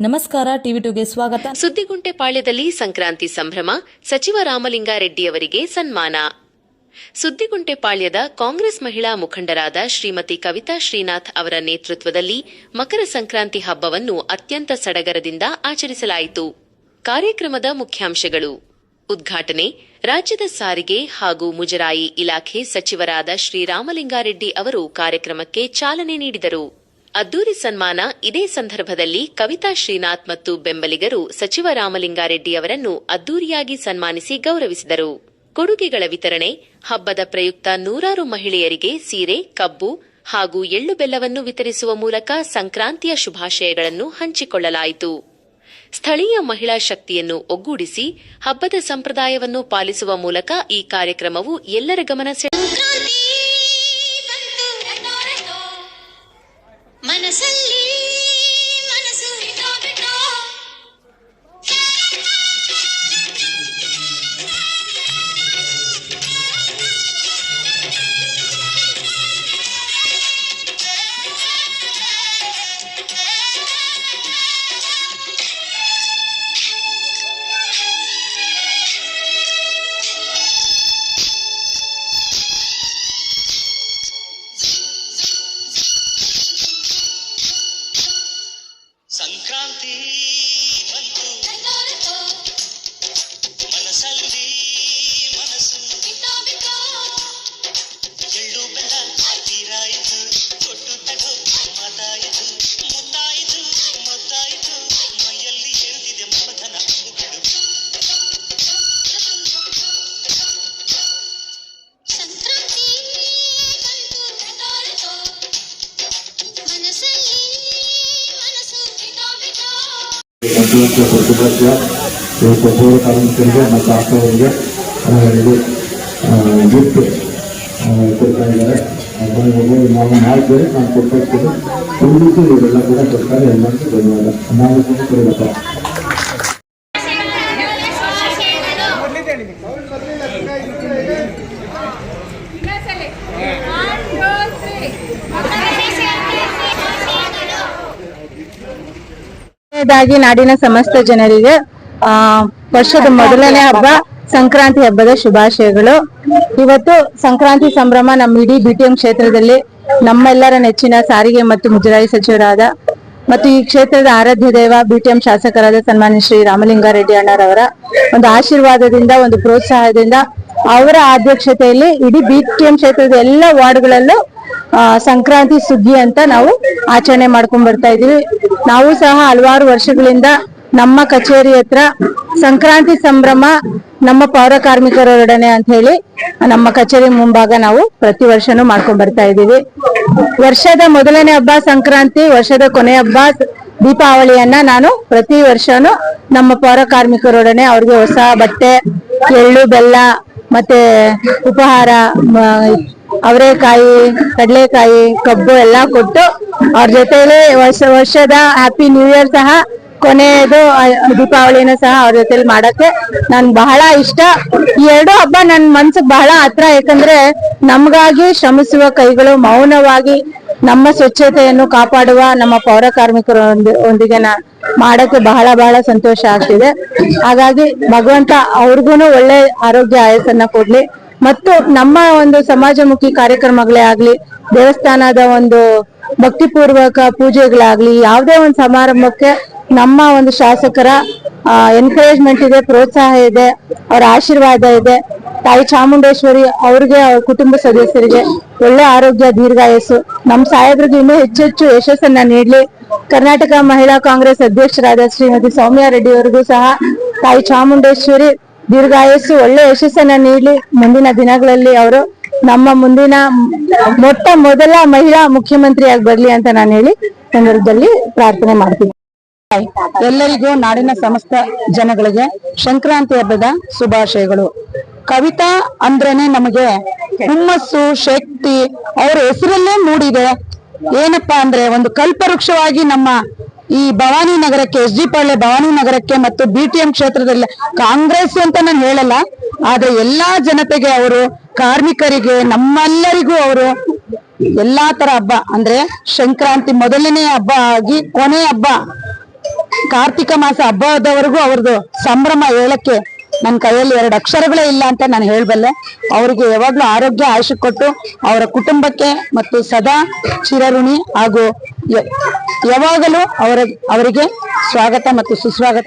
ನಮಸ್ಕಾರ, ಟಿವಿ ಟುಗೆ ಸ್ವಾಗತ. ಸುದ್ದಿಗುಂಟೆ ಪಾಳ್ಯದಲ್ಲಿ ಸಂಕ್ರಾಂತಿ ಸಂಭ್ರಮ, ಸಚಿವ ರಾಮಲಿಂಗಾರೆಡ್ಡಿಯವರಿಗೆ ಸನ್ಮಾನ. ಸುದ್ದಿಗುಂಟೆ ಪಾಳ್ಯದ ಕಾಂಗ್ರೆಸ್ ಮಹಿಳಾ ಮುಖಂಡರಾದ ಶ್ರೀಮತಿ ಕವಿತಾ ಶ್ರೀನಾಥ್ ಅವರ ನೇತೃತ್ವದಲ್ಲಿ ಮಕರ ಸಂಕ್ರಾಂತಿ ಹಬ್ಬವನ್ನು ಅತ್ಯಂತ ಸಡಗರದಿಂದ ಆಚರಿಸಲಾಯಿತು. ಕಾರ್ಯಕ್ರಮದ ಮುಖ್ಯಾಂಶಗಳು. ಉದ್ಘಾಟನೆ, ರಾಜ್ಯದ ಸಾರಿಗೆ ಹಾಗೂ ಮುಜರಾಯಿ ಇಲಾಖೆ ಸಚಿವರಾದ ಶ್ರೀರಾಮಲಿಂಗಾರೆಡ್ಡಿ ಅವರು ಕಾರ್ಯಕ್ರಮಕ್ಕೆ ಚಾಲನೆ ನೀಡಿದರು. ಅದ್ದೂರಿ ಸನ್ಮಾನ ಇದೇ ಸಂದರ್ಭದಲ್ಲಿ ಕವಿತಾ ಶ್ರೀನಾಥ್ ಮತ್ತು ಬೆಂಬಲಿಗರು ಸಚಿವ ರಾಮಲಿಂಗಾರೆಡ್ಡಿ ಅವರನ್ನು ಅದ್ದೂರಿಯಾಗಿ ಸನ್ಮಾನಿಸಿ ಗೌರವಿಸಿದರು. ಕೊಡುಗೆಗಳ ವಿತರಣೆ, ಹಬ್ಬದ ಪ್ರಯುಕ್ತ ನೂರಾರು ಮಹಿಳೆಯರಿಗೆ ಸೀರೆ, ಕಬ್ಬು ಹಾಗೂ ಎಳ್ಳು ಬೆಲ್ಲವನ್ನು ವಿತರಿಸುವ ಮೂಲಕ ಸಂಕ್ರಾಂತಿಯ ಶುಭಾಶಯಗಳನ್ನು ಹಂಚಿಕೊಳ್ಳಲಾಯಿತು. ಸ್ಥಳೀಯ ಮಹಿಳಾ ಶಕ್ತಿಯನ್ನು ಒಗ್ಗೂಡಿಸಿ ಹಬ್ಬದ ಸಂಪ್ರದಾಯವನ್ನು ಪಾಲಿಸುವ ಮೂಲಕ ಈ ಕಾರ್ಯಕ್ರಮವು ಎಲ್ಲರ ಗಮನ ಸೆಳೆ ಸಂಕ್ರಾಂತಿ ಸಂಕ್ರಾಂತಿಯ ಪ್ರತಿಭಾತ್ಯ ಇವತ್ತು ಪೌರ ಕಾರ್ಮಿಕರಿಗೆ ಮತ್ತು ಆಶಾವರಿಗೆ ಇದು ಗಿಫ್ಟ್ ಕೊಡ್ತಾ ಇದ್ದಾರೆ ನಾವು ಮಾಡಿದ್ದೇವೆ ನಾನು ಕೊಟ್ಟಿರ್ತೀನಿ ಖಂಡಿತ ಇವರೆಲ್ಲ ಕೂಡ ಕೊಡ್ತಾರೆ ಎಲ್ಲರಿಗೂ ಧನ್ಯವಾದ ನಾವು ಕೂಡ ಕೊಡಬೇಕು ಮೊದಲನೇದಾಗಿ ನಾಡಿನ ಸಮಸ್ತ ಜನರಿಗೆ, ಆ, ವರ್ಷದ ಮೊದಲನೇ ಹಬ್ಬ, ಸಂಕ್ರಾಂತಿ ಹಬ್ಬದ ಶುಭಾಶಯಗಳು. ಇವತ್ತು ಸಂಕ್ರಾಂತಿ ಸಂಭ್ರಮ ನಮ್ಮ ಇಡೀ ಬಿಟಿಎಂ ಕ್ಷೇತ್ರದಲ್ಲಿ ನಮ್ಮೆಲ್ಲರ ನೆಚ್ಚಿನ ಸಾರಿಗೆ ಮತ್ತು ಮುಜರಾಯಿ ಸಚಿವರಾದ ಮತ್ತು ಈ ಕ್ಷೇತ್ರದ ಆರಾಧ್ಯ ದೇವ, ಬಿಟಿಎಂ ಶಾಸಕರಾದ ಸನ್ಮಾನ್ಯ ಶ್ರೀ ರಾಮಲಿಂಗಾರೆಡ್ಡಿ ಅಣ್ಣರವರ ಒಂದು ಆಶೀರ್ವಾದದಿಂದ, ಒಂದು ಪ್ರೋತ್ಸಾಹದಿಂದ ಅವರ ಅಧ್ಯಕ್ಷತೆಯಲ್ಲಿ ಇಡೀ ಬಿಟಿಎಂ ಕ್ಷೇತ್ರದ ಎಲ್ಲ ವಾರ್ಡ್ಗಳಲ್ಲೂ ಸಂಕ್ರಾಂತಿ ಸುಗ್ಗಿ ಅಂತ ನಾವು ಆಚರಣೆ ಮಾಡ್ಕೊಂಡ್ ಬರ್ತಾ ಇದೀವಿ ನಾವು ಸಹ ಹಲವಾರು ವರ್ಷಗಳಿಂದ ನಮ್ಮ ಕಚೇರಿ ಹತ್ರ ಸಂಕ್ರಾಂತಿ ಸಂಭ್ರಮ ನಮ್ಮ ಪೌರ ಕಾರ್ಮಿಕರೊಡನೆ ಅಂತ ಹೇಳಿ ನಮ್ಮ ಕಚೇರಿ ಮುಂಭಾಗ ನಾವು ಪ್ರತಿ ವರ್ಷನೂ ಮಾಡ್ಕೊಂಡ್ ಬರ್ತಾ ಇದೀವಿ ವರ್ಷದ ಮೊದಲನೇ ಹಬ್ಬ ಸಂಕ್ರಾಂತಿ, ವರ್ಷದ ಕೊನೆ ಹಬ್ಬ ದೀಪಾವಳಿಯನ್ನ ನಾನು ಪ್ರತಿ ವರ್ಷನೂ ನಮ್ಮ ಪೌರ ಕಾರ್ಮಿಕರೊಡನೆ ಅವ್ರಿಗೆ ಹೊಸ ಬಟ್ಟೆ, ಎಳ್ಳು, ಬೆಲ್ಲ, ಮತ್ತೆ ಉಪಹಾರ ಅವರೆಕಾಯಿ, ಕಡಲೆಕಾಯಿ, ಕಬ್ಬು ಎಲ್ಲಾ ಕೊಟ್ಟು ಅವ್ರ ಜೊತೆಯಲ್ಲಿ ವರ್ಷ, ವರ್ಷದ ಹ್ಯಾಪಿ ನ್ಯೂ ಇಯರ್ ಸಹ, ಕೊನೆಯದು ದೀಪಾವಳಿನ ಸಹ ಅವ್ರ ಜೊತೆಲಿ ಮಾಡಕ್ಕೆ ನನ್ ಬಹಳ ಇಷ್ಟ. ಈ ಎರಡು ಹಬ್ಬ ನನ್ ಮನ್ಸಿಗೆ ಬಹಳ ಹತ್ರ, ಯಾಕಂದ್ರೆ ನಮ್ಗಾಗಿ ಶ್ರಮಿಸುವ ಕೈಗಳು ಮೌನವಾಗಿ ನಮ್ಮ ಸ್ವಚ್ಛತೆಯನ್ನು ಕಾಪಾಡುವ ನಮ್ಮ ಪೌರ ಕಾರ್ಮಿಕರ ಒಂದಿಗೆ ಮಾಡಕ್ಕೆ ಬಹಳ ಬಹಳ ಸಂತೋಷ ಆಗ್ತಿದೆ. ಹಾಗಾಗಿ ಭಗವಂತ ಅವ್ರಿಗೂ ಒಳ್ಳೆ ಆರೋಗ್ಯ ಆಯಸ್ಸನ್ನ ಕೊಡ್ಲಿ. ಮತ್ತು ನಮ್ಮ ಒಂದು ಸಮಾಜಮುಖಿ ಕಾರ್ಯಕ್ರಮಗಳೇ ಆಗ್ಲಿ, ದೇವಸ್ಥಾನದ ಒಂದು ಭಕ್ತಿಪೂರ್ವಕ ಪೂಜೆಗಳಾಗ್ಲಿ, ಯಾವುದೇ ಒಂದು ಸಮಾರಂಭಕ್ಕೆ ನಮ್ಮ ಒಂದು ಶಾಸಕರ ಎನ್ಕರೇಜ್ಮೆಂಟ್ ಇದೆ, ಪ್ರೋತ್ಸಾಹ ಇದೆ, ಅವರ ಆಶೀರ್ವಾದ ಇದೆ. ತಾಯಿ ಚಾಮುಂಡೇಶ್ವರಿ ಅವ್ರಿಗೆ, ಅವ್ರ ಕುಟುಂಬ ಸದಸ್ಯರಿಗೆ ಒಳ್ಳೆ ಆರೋಗ್ಯ, ದೀರ್ಘಾಯಸ್ಸು. ನಮ್ಮ ಸಾಹೇಬ್ರಿಗೆ ಇನ್ನೂ ಹೆಚ್ಚೆಚ್ಚು ಯಶಸ್ಸನ್ನ ನೀಡಲಿ. ಕರ್ನಾಟಕ ಮಹಿಳಾ ಕಾಂಗ್ರೆಸ್ ಅಧ್ಯಕ್ಷರಾದ ಶ್ರೀಮತಿ ಸೌಮ್ಯ ರೆಡ್ಡಿ ಅವರಿಗೂ ಸಹ ತಾಯಿ ಚಾಮುಂಡೇಶ್ವರಿ ದೀರ್ಘಾಯಸ್ಸು ಒಳ್ಳೆ ಯಶಸ್ಸನ್ನ ನೀಡಲಿ. ಮುಂದಿನ ದಿನಗಳಲ್ಲಿ ಅವರು ನಮ್ಮ ಮುಂದಿನ ಮೊಟ್ಟ ಮೊದಲ ಮಹಿಳಾ ಮುಖ್ಯಮಂತ್ರಿಯಾಗಿ ಬರ್ಲಿ ಅಂತ ನಾನು ಹೇಳಿ ಸಂದರ್ಭದಲ್ಲಿ ಪ್ರಾರ್ಥನೆ ಮಾಡ್ತೀನಿ. ಎಲ್ಲರಿಗೂ ನಾಡಿನ ಸಮಸ್ತ ಜನಗಳಿಗೆ ಸಂಕ್ರಾಂತಿ ಹಬ್ಬದ ಶುಭಾಶಯಗಳು. ಕವಿತಾ ಅಂದ್ರೇನೆ ನಮಗೆ ಹುಮ್ಮಸ್ಸು, ಶಕ್ತಿ, ಅವರ ಹೆಸರಲ್ಲೇ ಮೂಡಿದೆ. ಏನಪ್ಪಾ ಅಂದ್ರೆ ಒಂದು ಕಲ್ಪವೃಕ್ಷವಾಗಿ ನಮ್ಮ ಈ ಭವಾನಿ ನಗರಕ್ಕೆ, ಎಸ್ ಜಿ ಪಾಳ್ಯ ಭವಾನಿ ನಗರಕ್ಕೆ ಮತ್ತು ಬಿ ಟಿ ಎಂ ಕ್ಷೇತ್ರದಲ್ಲಿ ಕಾಂಗ್ರೆಸ್ ಅಂತ ನಾನು ಹೇಳಲ್ಲ, ಆದ್ರೆ ಎಲ್ಲಾ ಜನತೆಗೆ ಅವರು, ಕಾರ್ಮಿಕರಿಗೆ, ನಮ್ಮೆಲ್ಲರಿಗೂ ಅವರು ಎಲ್ಲಾ ತರ ಹಬ್ಬ, ಅಂದ್ರೆ ಸಂಕ್ರಾಂತಿ ಮೊದಲನೇ ಹಬ್ಬ ಆಗಿ ಕೊನೆ ಹಬ್ಬ, ಕಾರ್ತಿಕ ಮಾಸ ಹಬ್ಬದವರೆಗೂ ಅವ್ರದ್ದು ಸಂಭ್ರಮ ಹೇಳಕ್ಕೆ ನನ್ನ ಕೈಯಲ್ಲಿ ಎರಡು ಅಕ್ಷರಗಳೇ ಇಲ್ಲ ಅಂತ ನಾನು ಹೇಳಬಲ್ಲೆ. ಅವರಿಗೆ ಯಾವಾಗ್ಲೂ ಆರೋಗ್ಯ ಆಯುಷ ಕೊಟ್ಟು ಅವರ ಕುಟುಂಬಕ್ಕೆ ಮತ್ತು ಸದಾ ಚಿರಋಣಿ ಹಾಗೂ ಯಾವಾಗಲೂ ಅವರ ಅವರಿಗೆ ಸ್ವಾಗತ ಮತ್ತು ಸುಸ್ವಾಗತ.